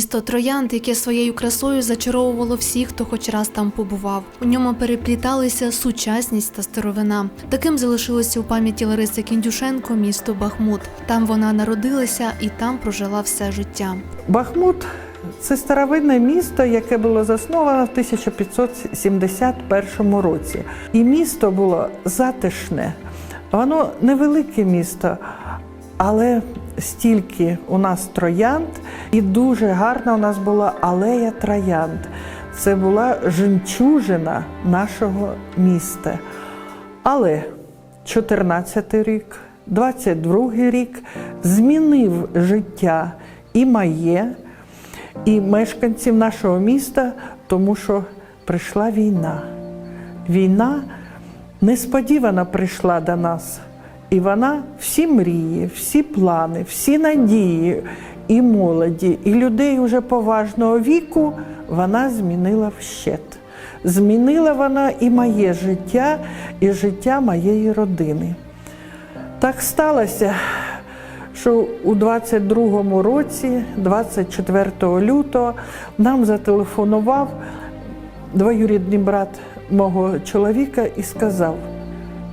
Місто Троянд, яке своєю красою зачаровувало всіх, хто хоч раз там побував. У ньому перепліталися сучасність та старовина. Таким залишилося у пам'яті Лариси Кіндюшенко місто Бахмут. Там вона народилася і там прожила все життя. Бахмут це старовинне місто, яке було засновано в 1571 році. І місто було затишне. Воно невелике місто, але стільки у нас троянд, і дуже гарна у нас була алея троянд. Це була жемчужина нашого міста. Але 14 рік, 22 рік змінив життя і моє, і мешканців нашого міста, тому що прийшла війна. Війна несподівано прийшла до нас. І вона всі мрії, всі плани, всі надії і молоді, і людей уже поважного віку вона змінила вщет. Змінила вона і моє життя, і життя моєї родини. Так сталося, що у 22-му році, 24 лютого, нам зателефонував двоюрідний брат мого чоловіка і сказав: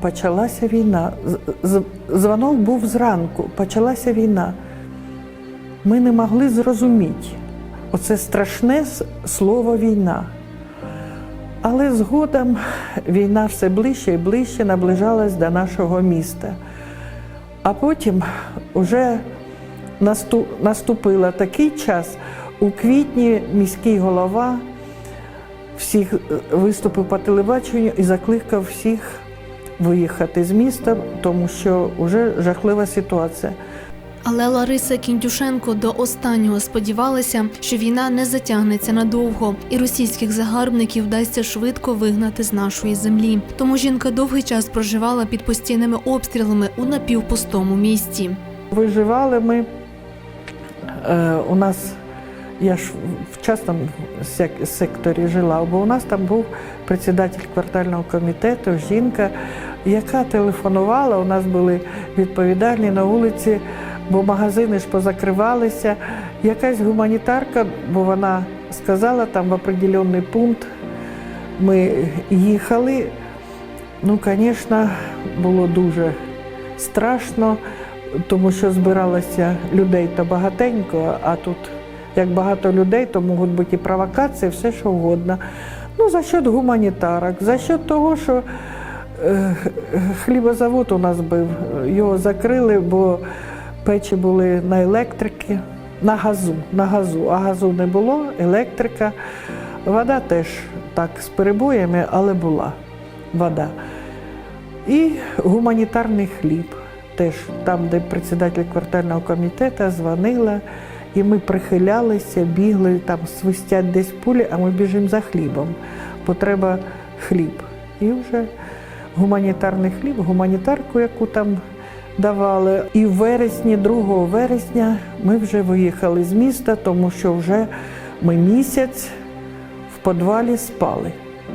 почалася війна. Дзвонок був зранку, почалася війна. Ми не могли зрозуміти оце страшне слово війна. Але згодом війна все ближче і ближче наближалась до нашого міста. А потім вже наступив такий час. У квітні міський голова всіх е, виступив по телебаченню і закликав всіх виїхати з міста, тому що вже жахлива ситуація. Але Лариса Кіндюшенко до останнього сподівалася, що війна не затягнеться надовго, і російських загарбників вдасться швидко вигнати з нашої землі. Тому жінка довгий час проживала під постійними обстрілами у напівпустому місті. Виживали ми. Е, у нас, я ж в частному сек- секторі жила, бо у нас там був председатель квартального комітету, жінка, яка телефонувала. У нас були відповідальні на вулиці, бо магазини ж позакривалися. Якась гуманітарка, бо вона сказала там в определенний пункт. Ми їхали. Ну, звісно, було дуже страшно, тому що збиралося людей то багатенько, а тут як багато людей, то можуть бути і провокації, все що угодно. Ну, за счет гуманітарок, за счет того, що е, хлібозавод у нас був, його закрили, бо печі були на електрики, на газу, на газу, а газу не було, електрика. Вода теж так з перебоями, але була вода. І гуманітарний хліб. Теж там, де председатель квартального комітету дзвонила, і ми прихилялися, бігли, там свистять десь пулі, а ми біжимо за хлібом, бо треба хліб. І вже гуманітарний хліб, гуманітарку, яку там давали. І в вересні, 2 вересня, ми вже виїхали з міста, тому що вже ми місяць в підвалі спали.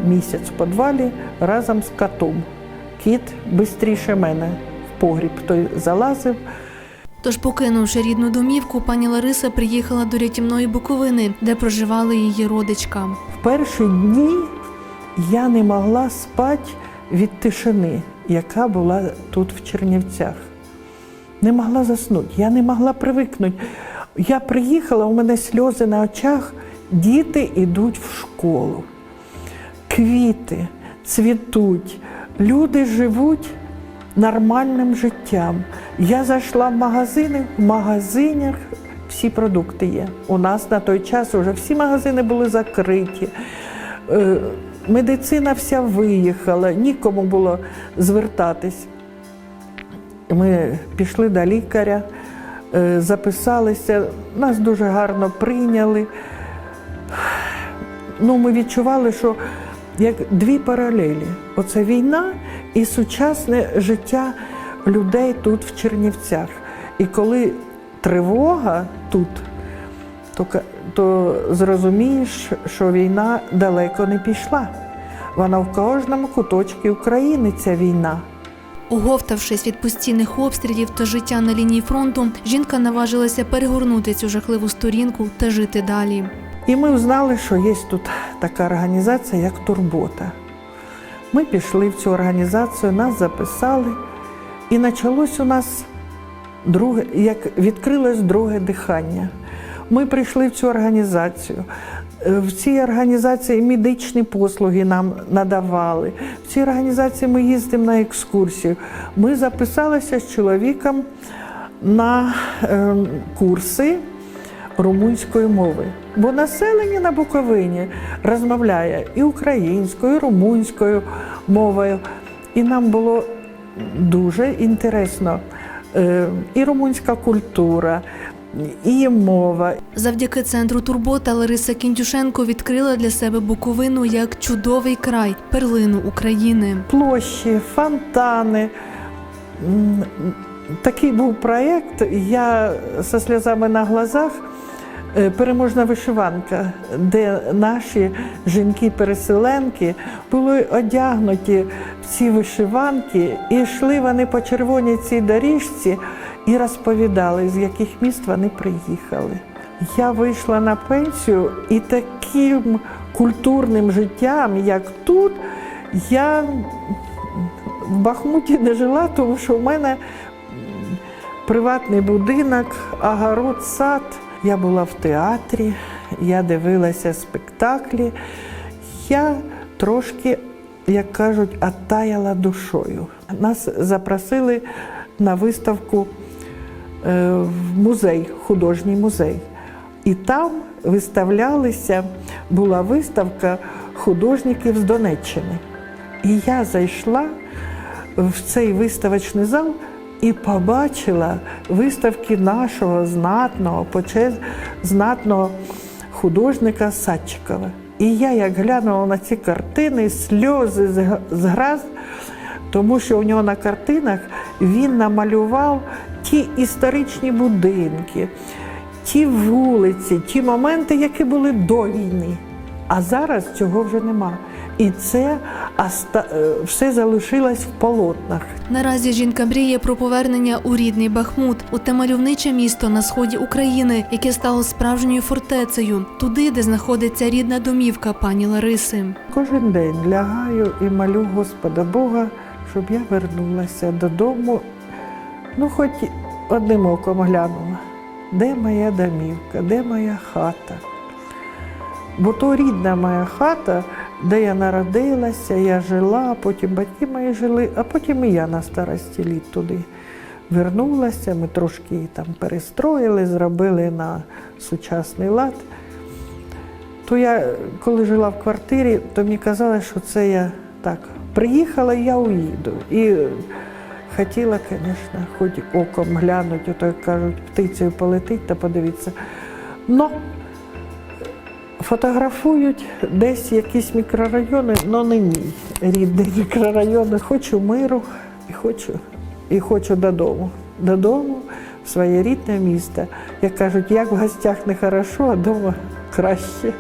Місяць в підвалі разом з котом. Кіт швидше мене в погріб той залазив. Тож, покинувши рідну домівку, пані Лариса приїхала до рятівної Буковини, де проживала її родичка. В перші дні я не могла спати від тишини, яка була тут в Чернівцях. Не могла заснути, я не могла привикнути. Я приїхала, у мене сльози на очах, діти йдуть в школу. Квіти цвітуть, люди живуть нормальним життям. Я зайшла в магазини, в магазинах всі продукти є. У нас на той час вже всі магазини були закриті. Е, Медицина вся виїхала, нікому було звертатись. Ми пішли до лікаря, е, записалися, нас дуже гарно прийняли. Ну, ми відчували, що як дві паралелі: оце війна і сучасне життя людей тут в Чернівцях. І коли тривога тут, то, то зрозумієш, що війна далеко не пішла. Вона в кожному куточці України ця війна. Оговтавшись від постійних обстрілів та життя на лінії фронту, жінка наважилася перегорнути цю жахливу сторінку та жити далі. І ми узнали, що є тут така організація, як Турбота. Ми пішли в цю організацію, нас записали, і почалось у нас друге, як відкрилось друге дихання. Ми прийшли в цю організацію. Е, В цій організації медичні послуги нам надавали. В цій організації ми їздимо на екскурсію. Ми записалися з чоловіком на е, курси румунської мови. Бо населення на Буковині розмовляє і українською, і румунською мовою. І нам було дуже інтересно е, і румунська культура, і мова, Завдяки центру Турбота Лариса Кіндюшенко відкрила для себе Буковину як чудовий край, перлину України. площі, фонтани. Такий був проєкт. Я зі сльозами на глазах. Е, Переможна вишиванка, де наші жінки-переселенки були одягнуті в ці вишиванки, і йшли вони по червоній цій доріжці і розповідали, з яких міст вони приїхали. Я вийшла на пенсію і таким культурним життям, як тут, я в Бахмуті не жила, тому що в мене приватний будинок, огород, сад. Я була в театрі, я дивилася спектаклі. Я трошки, як кажуть, оттаяла душою. Нас запросили на виставку е, в музей, художній музей. І там виставлялися, була виставка художників з Донеччини. І я зайшла в цей виставочний зал і побачила виставки нашого знатного, почез... знатного художника Садчикова. І я, як глянула на ці картини, сльози зг- зграз, тому що у нього на картинах він намалював ті історичні будинки, ті вулиці, ті моменти, які були до війни. А зараз цього вже нема. І це е, все залишилось в полотнах. Наразі жінка мріє про повернення у рідний Бахмут, у те мальовниче місто на сході України, яке стало справжньою фортецею, туди, де знаходиться рідна домівка пані Лариси. Кожен день лягаю і молю Господа Бога, щоб я вернулася додому. Ну, хоч одним оком глянула, де моя домівка, де моя хата. Бо то рідна моя хата, де я народилася, я жила, потім батьки мої жили, а потім і я на старості літ туди вернулася. Ми трошки її там перестроїли, зробили на сучасний лад. То я, коли жила в квартирі, то мені казали, що це я так приїхала, я уїду. І хотіла, звісно, хоч оком глянути, ото як кажуть, птицею полетить та подивитися. Но фотографують десь якісь мікрорайони, але не мій рідний мікрорайон. Хочу миру і хочу, і хочу додому. Додому, в своє рідне місто. Як кажуть, як в гостях не хорошо, а вдома краще.